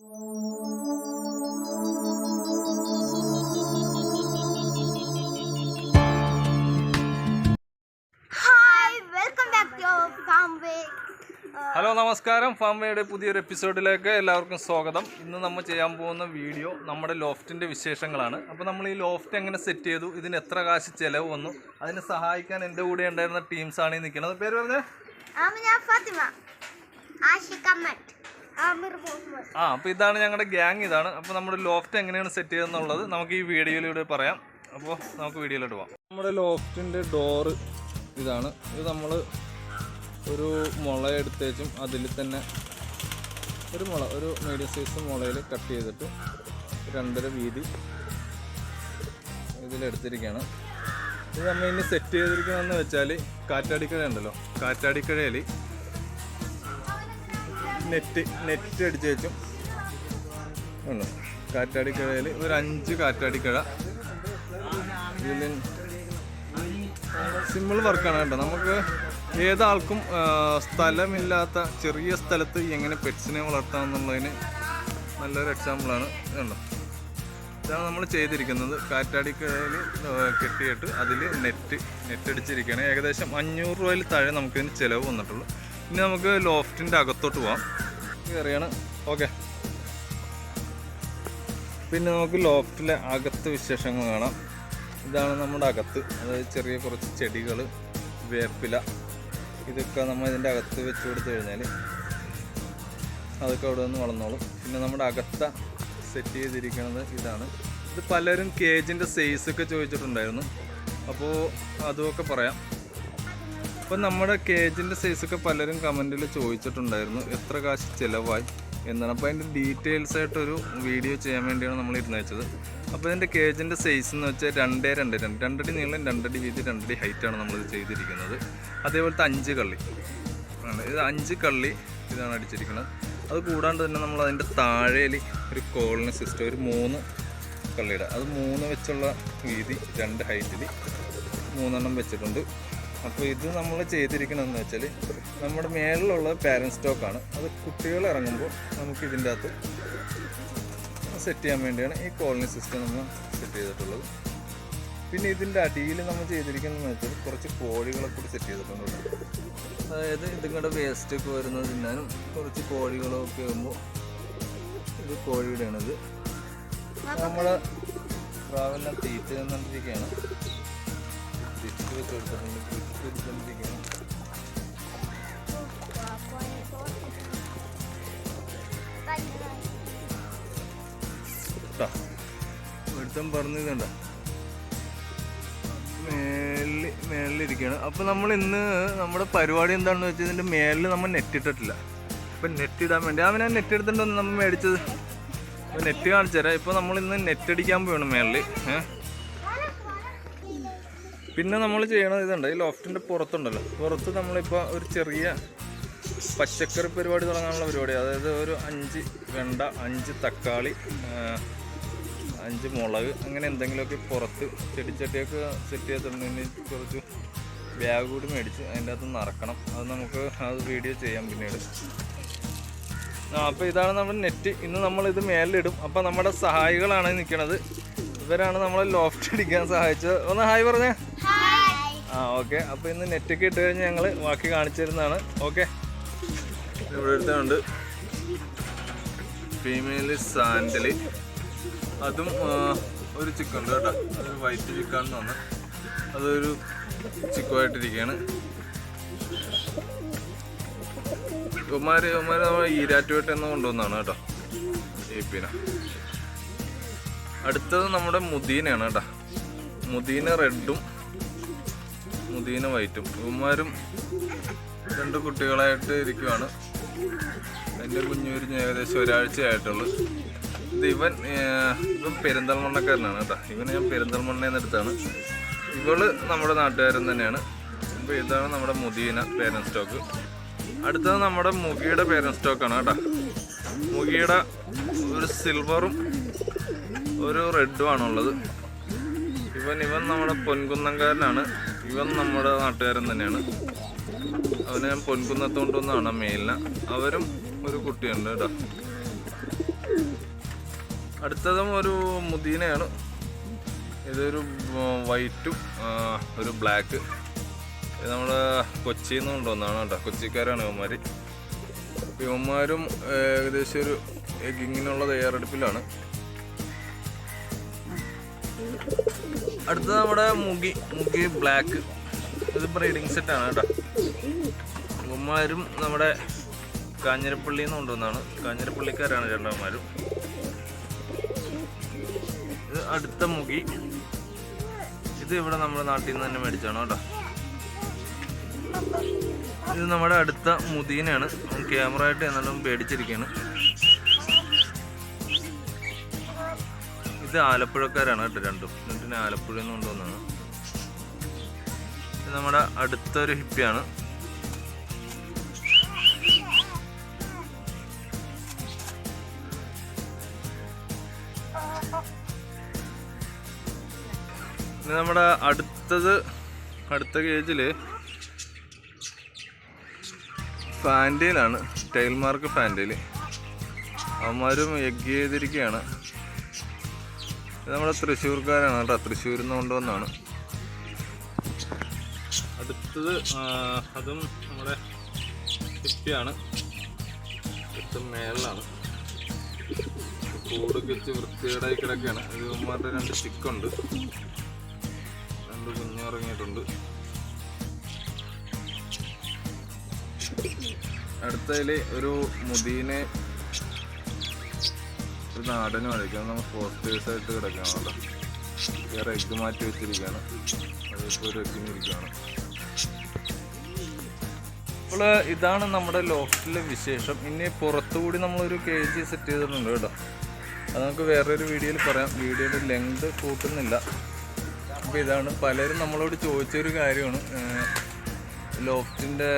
Hello നമസ്കാരം. ഫാമയുടെ പുതിയൊരു എപ്പിസോഡിലേക്ക് എല്ലാവർക്കും സ്വാഗതം. ഇന്ന് നമ്മൾ ചെയ്യാൻ പോകുന്ന വീഡിയോ നമ്മുടെ ലോഫ്റ്റിന്റെ വിശേഷങ്ങളാണ്. അപ്പോൾ നമ്മൾ ഈ ലോഫ്റ്റ് എങ്ങനെ സെറ്റ് ചെയ്തു ഇതിന് എത്ര കാശ് ചിലവ് വന്നു അതിനെ സഹായിക്കാൻ എന്റെ കൂടെ ഉണ്ടായിരുന്ന ടീംസാണ് ഈ നിൽക്കുന്നത്. പേര് പറഞ്ഞേ? ഫാത്തിമ ആഷിഖ് മുഹമ്മദ് ആ അപ്പോൾ ഇതാണ് ഞങ്ങളുടെ ഗ്യാങ് ഇതാണ്. അപ്പോൾ നമ്മുടെ ലോഫ്റ്റ് എങ്ങനെയാണ് സെറ്റ് ചെയ്തെന്നുള്ളത് നമുക്ക് ഈ വീഡിയോയിലൂടെ പറയാം. അപ്പോൾ നമുക്ക് വീഡിയോയിലോട്ട് പോവാം. നമ്മുടെ ലോഫ്റ്റിന്റെ ഡോറ് ഇതാണ്. ഇത് നമ്മൾ ഒരു മുള എടുത്തേച്ചും അതിൽ തന്നെ ഒരു മുള ഒരു മീഡിയം സൈസ് മുളയിൽ കട്ട് ചെയ്തിട്ട് രണ്ടര വീതി ഇതിലെടുത്തിരിക്കുകയാണ് ഇത് നമ്മൾ ഇനി സെറ്റ് ചെയ്തിരിക്കണമെന്ന് വെച്ചാൽ കാറ്റാടിക്കഴ ഉണ്ടല്ലോ കാറ്റാടിക്കഴയിൽ നെറ്റ് നെറ്റ് അടിച്ച് വെച്ചു. ഉണ്ട് കാറ്റാടിക്കഴയിൽ ഒരു അഞ്ച് കാറ്റാടിക്കഴ ഇതിൽ സിമ്പിൾ വർക്കാണ് കേട്ടോ. നമുക്ക് ഏതാൾക്കും സ്ഥലമില്ലാത്ത ചെറിയ സ്ഥലത്ത് എങ്ങനെ പെറ്റ്സിനെ വളർത്താം എന്നുള്ളതിന് നല്ലൊരു എക്സാമ്പിളാണ് ഇതുണ്ടോ? ഇതാണ് നമ്മൾ ചെയ്തിരിക്കുന്നത്. കാറ്റാടിക്കഴയിൽ കെട്ടിയിട്ട് അതിൽ നെറ്റ് നെറ്റ് അടിച്ചിരിക്കുകയാണ്. ഏകദേശം അഞ്ഞൂറ് രൂപയിൽ താഴെ നമുക്കിതിന് ചിലവ് വന്നിട്ടുള്ളൂ. ഇനി നമുക്ക് ലോഫ്റ്റിന്റെ അകത്തോട്ട് പോവാം. കയറിയാണ് ഓക്കെ. പിന്നെ നമുക്ക് ലോഫ്റ്റിലെ അകത്ത് വിശേഷങ്ങൾ കാണാം. ഇതാണ് നമ്മുടെ അകത്ത്. അതായത് ചെറിയ കുറച്ച് ചെടികൾ വേപ്പില ഇതൊക്കെ നമ്മൾ ഇതിന്റെ അകത്ത് വെച്ച് കൊടുത്തു കഴിഞ്ഞാൽ അതൊക്കെ അവിടെ നിന്ന് വളർന്നോളും. പിന്നെ നമ്മുടെ അകത്ത സെറ്റ് ചെയ്തിരിക്കുന്നത് ഇതാണ്. ഇത് പലരും കേജിന്റെ സൈസൊക്കെ ചോദിച്ചിട്ടുണ്ടായിരുന്നു. അപ്പോൾ അതുമൊക്കെ പറയാം. അപ്പം നമ്മുടെ കേജിന്റെ സൈസൊക്കെ പലരും കമന്റിൽ ചോദിച്ചിട്ടുണ്ടായിരുന്നു. എത്ര കാശ് ചിലവായി എന്നാണ്. അപ്പോൾ അതിന്റെ ഡീറ്റെയിൽസ് ആയിട്ടൊരു വീഡിയോ ചെയ്യാൻ വേണ്ടിയാണ് നമ്മൾ ഇരുന്ന് വെച്ചത് അപ്പോൾ ഇതിന്റെ കേജിന്റെ സൈസ് എന്ന് വെച്ചാൽ രണ്ടേ രണ്ട് രണ്ട്. രണ്ടടി നീളം രണ്ടടി വീതി രണ്ടടി ഹൈറ്റാണ് നമ്മളിത് ചെയ്തിരിക്കുന്നത്. അതേപോലത്തെ അഞ്ച് കള്ളി. ആണ്. ഇത് അഞ്ച് കള്ളി ഇതാണ് അടിച്ചിരിക്കുന്നത്. അത് കൂടാണ്ട് തന്നെ നമ്മൾ അതിന്റെ താഴേൽ ഒരു കോളിന് സിസ്റ്റം ഒരു മൂന്ന് കള്ളിയുടെ. അത് മൂന്ന് വെച്ചുള്ള വീതി രണ്ട് ഹൈറ്റിൽ മൂന്നെണ്ണം വെച്ചിട്ടുണ്ട്. അപ്പോൾ ഇത് നമ്മൾ ചെയ്തിരിക്കണമെന്ന് വെച്ചാൽ നമ്മുടെ മേളിലുള്ള പാരന്റ് സ്റ്റോക്കാണ് അത് കുട്ടികൾ ഇറങ്ങുമ്പോൾ നമുക്ക് ഇതിന്റെ അകത്ത് സെറ്റ് ചെയ്യാൻ വേണ്ടിയാണ് ഈ കോളനി സിസ്റ്റം നമ്മൾ സെറ്റ് ചെയ്തിട്ടുള്ളത്. പിന്നെ ഇതിന്റെ അടിയിൽ നമ്മൾ ചെയ്തിരിക്കുന്നതെന്ന് വെച്ചാൽ കുറച്ച് കോഴികളെ കൂടി സെറ്റ് ചെയ്തിട്ടുണ്ട്. അതായത് ഇതിങ്ങളുടെ വേസ്റ്റ് ഒക്കെ വരുന്നത് തിന്നാനും കുറച്ച് കോഴികളൊക്കെ ആകുമ്പോൾ ഇത് കോഴിയുടെയാണിത്. നമ്മൾ ട്രാവലിനെ തീറ്റ തന്നിരിക്കുകയാണ് തിരിച്ചു വെച്ച് തിരിച്ചു വെച്ചുകൊണ്ടിരിക്കുകയാണ് കേട്ടോ ഒരുത്തം അപ്പോൾ നമ്മൾ ഇന്ന് നമ്മുടെ പരിപാടി എന്താണെന്ന് വെച്ചാൽ ഇതിന്റെ മേളിൽ നമ്മൾ നെറ്റ് ഇട്ടിട്ടില്ല. അപ്പം നെറ്റ് ഇടാൻ വേണ്ടി. അവൻ നെറ്റ് എടുത്തിട്ടുണ്ടോ നമ്മൾ മേടിച്ചത്. അപ്പോൾ നെറ്റ് കാണിച്ചു തരാം. ഇപ്പോൾ നമ്മൾ ഇന്ന് നെറ്റ് അടിക്കാൻ പോവാണ് മേളിൽ ഏഹ്? പിന്നെ നമ്മൾ ചെയ്യണത് ഇതുണ്ട്. ഈ ലോഫ്റ്റിന്റെ പുറത്തുണ്ടല്ലോ. പുറത്ത് നമ്മളിപ്പോൾ ഒരു ചെറിയ പച്ചക്കറി പരിപാടി തുടങ്ങാനുള്ള പരിപാടി. അതായത് ഒരു അഞ്ച് വെണ്ട അഞ്ച് തക്കാളി അഞ്ച് മുളക് അങ്ങനെ എന്തെങ്കിലുമൊക്കെ പുറത്ത് ചെടിച്ചട്ടിയൊക്കെ സെറ്റ് ചെയ്തിട്ടുണ്ടെങ്കിൽ കുറച്ച് ബാഗ് കൂടി മേടിച്ച് അതിന്റെ അകത്ത് നിറക്കണം. അത് നമുക്ക് അത് വീഡിയോ ചെയ്യാം പിന്നീട്. ആ അപ്പോൾ ഇതാണ് നമ്മുടെ നെറ്റ് ഇന്ന് നമ്മളിത് മേലിലിടും. അപ്പോൾ നമ്മുടെ സഹായികളാണ് നിൽക്കുന്നത് ഇവരാണ് നമ്മളെ ലോഫ്റ്റ് അടിക്കാൻ സഹായിച്ചത്. ഒന്ന് ഹായ് പറഞ്ഞേ. ആ ഓക്കെ. അപ്പൊ ഇന്ന് നെറ്റൊക്കെ ഇട്ട് കഴിഞ്ഞ് ഞങ്ങൾ ബാക്കി കാണിച്ചു തരുന്നതാണ്. ഓക്കെ. ഇവിടെ എടുത്തുണ്ട് ഫീമെയിൽ സാൻഡൽ അതും ഒരു ചിക്കൻ ഉണ്ട് കേട്ടോ. അതൊരു വൈറ്റ് ചിക്കൻ തോന്നുന്നു. പറഞ്ഞു അതൊരു ചിക്കുമായിട്ടിരിക്കുകയാണ് ഉമാര് ഉമാര് നമ്മൾ ഈരാറ്റുപേട്ട എന്ന് കൊണ്ടുവന്നാണ് കേട്ടോ. ഏപ്പിനെ അടുത്തത് നമ്മുടെ മുദീനയാണ് കേട്ടോ. മുദീന റെഡും മുദീന വൈറ്റും. ഇവന്മാരും രണ്ട് കുട്ടികളായിട്ട് ഇരിക്കുവാണ്. എന്റെ കുഞ്ഞുരിഞ്ഞ് ഏകദേശം ഒരാഴ്ചയായിട്ടുള്ളൂ ഇത് ഇവൻ ഇവൻ പെരിന്തൽമണ്ണക്കാരനാണ് കേട്ടോ. ഇവനെ ഞാൻ പെരിന്തൽമണ്ണയിൽ നിന്നെടുത്താണ് ഇവൾ നമ്മുടെ നാട്ടുകാരൻ തന്നെയാണ്. അപ്പോൾ ഇതാണ് നമ്മുടെ മുദീന പേരൻ സ്റ്റോക്ക് അടുത്തത് നമ്മുടെ മുഖിയുടെ പേരൻ സ്റ്റോക്കാണ് കേട്ടോ. മുഗിയുടെ ഒരു സിൽവറും ഒരു റെഡും ആണുള്ളത്. ഇവൻ ഇവൻ നമ്മുടെ പൊൻകുന്നംകാരനാണ്. ഇവൻ നമ്മുടെ നാട്ടുകാരൻ തന്നെയാണ്. അവനെ ഞാൻ പൊൻകുന്നത്തോണ്ട് വന്നാണ് മെയിലിന. അവരും ഒരു കുട്ടിയുണ്ട് കേട്ടോ. അടുത്തതും ഒരു മുദീനയാണ്. ഇതൊരു വൈറ്റും ഒരു ബ്ലാക്ക് ഇത് നമ്മൾ കൊച്ചിയിൽ നിന്ന് കൊണ്ടുവന്നതാണ് കേട്ടോ. കൊച്ചിക്കാരാണ് ഇവന്മാർ ഇവന്മാരും ഏകദേശം ഒരു എഗിങ്ങിനുള്ള തയ്യാറെടുപ്പിലാണ് അടുത്തത് നമ്മുടെ മുഗി മുഗി ബ്ലാക്ക്. ഇത് ബ്രീഡിങ് സെറ്റാണ് കേട്ടോ. ഇവന്മാരും നമ്മുടെ കാഞ്ഞിരപ്പള്ളിയിൽ നിന്ന് കൊണ്ടുവന്നാണ്. കാഞ്ഞിരപ്പള്ളിക്കാരാണ് രണ്ടവന്മാരും ഇത് അടുത്ത മുഗി. ഇത് ഇവിടെ നമ്മുടെ നാട്ടിൽ നിന്ന് തന്നെ മേടിച്ചാണ് കേട്ടോ. ഇത് നമ്മുടെ അടുത്ത മുദീനാണ് ക്യാമറ ആയിട്ട് എന്നാലും പേടിച്ചിരിക്കുകയാണ്. ഇത് ആലപ്പുഴക്കാരാണ് കേട്ടോ രണ്ടും. രണ്ടിനെ ആലപ്പുഴയിൽ നിന്ന് കൊണ്ടുവന്നതാണ് ഇത് നമ്മുടെ അടുത്തൊരു ഹിപ്പിയാണ്. നമ്മുടെ അടുത്തത് അടുത്ത കേജിൽ ഫാന്റയിലാണ് ടൈൽ മാർക്ക് ഫാന്റയിൽ അവന്മാരും എഗ് ചെയ്തിരിക്കുകയാണ് നമ്മുടെ തൃശ്ശൂർക്കാരാണ് കേട്ടോ. തൃശ്ശൂരിൽ നിന്ന് കൊണ്ടുവന്നാണ് അടുത്തത് അതും നമ്മുടെ ഹിപ്പിയാണ് ഏറ്റവും മേളിലാണ്. കൂട് കെച്ച് വൃത്തികേടായി കിടക്കുകയാണ്. ഇവന്മാരുടെ രണ്ട് ചിക്കുണ്ട് രണ്ട് കുഞ്ഞിറങ്ങിയിട്ടുണ്ട്. അടുത്തതിൽ ഒരു മുദീനെ ഒരു നാടന് വഴിക്കാം നമ്മൾ പോസ്റ്റേഴ്സ് ആയിട്ട് കിടക്കുകയാണ് കേട്ടോ വേറെ എഗ്ഗ് മാറ്റി വെച്ചിരിക്കുകയാണ് അതിപ്പോൾ ഒരു എഗ്ഗിനിരിക്കുകയാണ് അപ്പോൾ ഇതാണ് നമ്മുടെ ലോഫ്റ്റിലെ വിശേഷം. ഇനി പുറത്തുകൂടി നമ്മളൊരു കെ ജി സെറ്റ് ചെയ്തിട്ടുണ്ട് കേട്ടോ. അത് നമുക്ക് വേറൊരു വീഡിയോയിൽ പറയാം. വീഡിയോയുടെ ലെങ്ത് കൂട്ടുന്നില്ല. അപ്പോൾ ഇതാണ് പലരും നമ്മളോട് ചോദിച്ചൊരു കാര്യമാണ്. ലോഫ്റ്റിന്റെ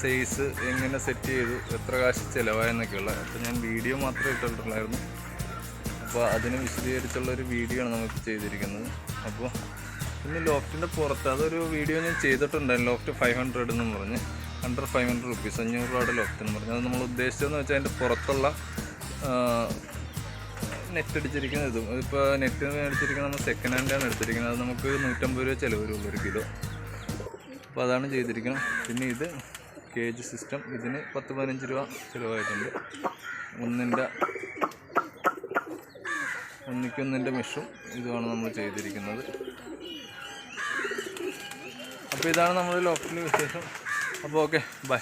സൈസ് എങ്ങനെ സെറ്റ് ചെയ്തു എത്ര കാശ് ചിലവായെന്നൊക്കെയുള്ള. അപ്പോൾ ഞാൻ വീഡിയോ മാത്രമേ ഇട്ടിട്ടുള്ളായിരുന്നു അപ്പോൾ അതിന് വിശദീകരിച്ചുള്ള ഒരു വീഡിയോ ആണ് നമുക്ക് ചെയ്തിരിക്കുന്നത്. അപ്പോൾ പിന്നെ ലോഫ്റ്റിന്റെ പുറത്ത് അതൊരു വീഡിയോ ഞാൻ ചെയ്തിട്ടുണ്ടായിരുന്നു. ലോഫ്റ്റ് ഫൈവ് ഹൺഡ്രഡ് എന്ന് പറഞ്ഞ്. അണ്ടർ ഫൈവ് ഹൺഡ്രഡ് റുപ്പീസ് അഞ്ഞൂറ് രൂപയുടെ ലോഫ്റ്റ് എന്ന് പറഞ്ഞ്. അത് നമ്മൾ ഉദ്ദേശിച്ചതെന്ന് വെച്ചാൽ അതിന്റെ പുറത്തുള്ള നെറ്റ് അടിച്ചിരിക്കുന്ന ഇതും. ഇതിപ്പോൾ നെറ്റ് മേടിച്ചിരിക്കുന്നത് നമ്മൾ സെക്കൻഡ് ഹാൻഡാണ് എടുത്തിരിക്കുന്നത്. അത് നമുക്ക് നൂറ്റമ്പത് രൂപ ചിലവ് വരുള്ളൂ ഒരു കിലോ. അപ്പോൾ അതാണ് ചെയ്തിരിക്കുന്നത്. പിന്നെ ഇത് കേജ് സിസ്റ്റം ഇതിന് പത്ത് പതിനഞ്ച് രൂപ ചിലവായിട്ടുണ്ട്. ഒന്നിന്റെ ഒന്നിക്കൊന്നിന്റെ മെഷും ഇതുമാണ് നമ്മൾ ചെയ്തിരിക്കുന്നത്. അപ്പോൾ ഇതാണ് നമ്മുടെ ലോക്കലിന്റെ വിശേഷം. അപ്പോൾ ഓക്കെ ബൈ.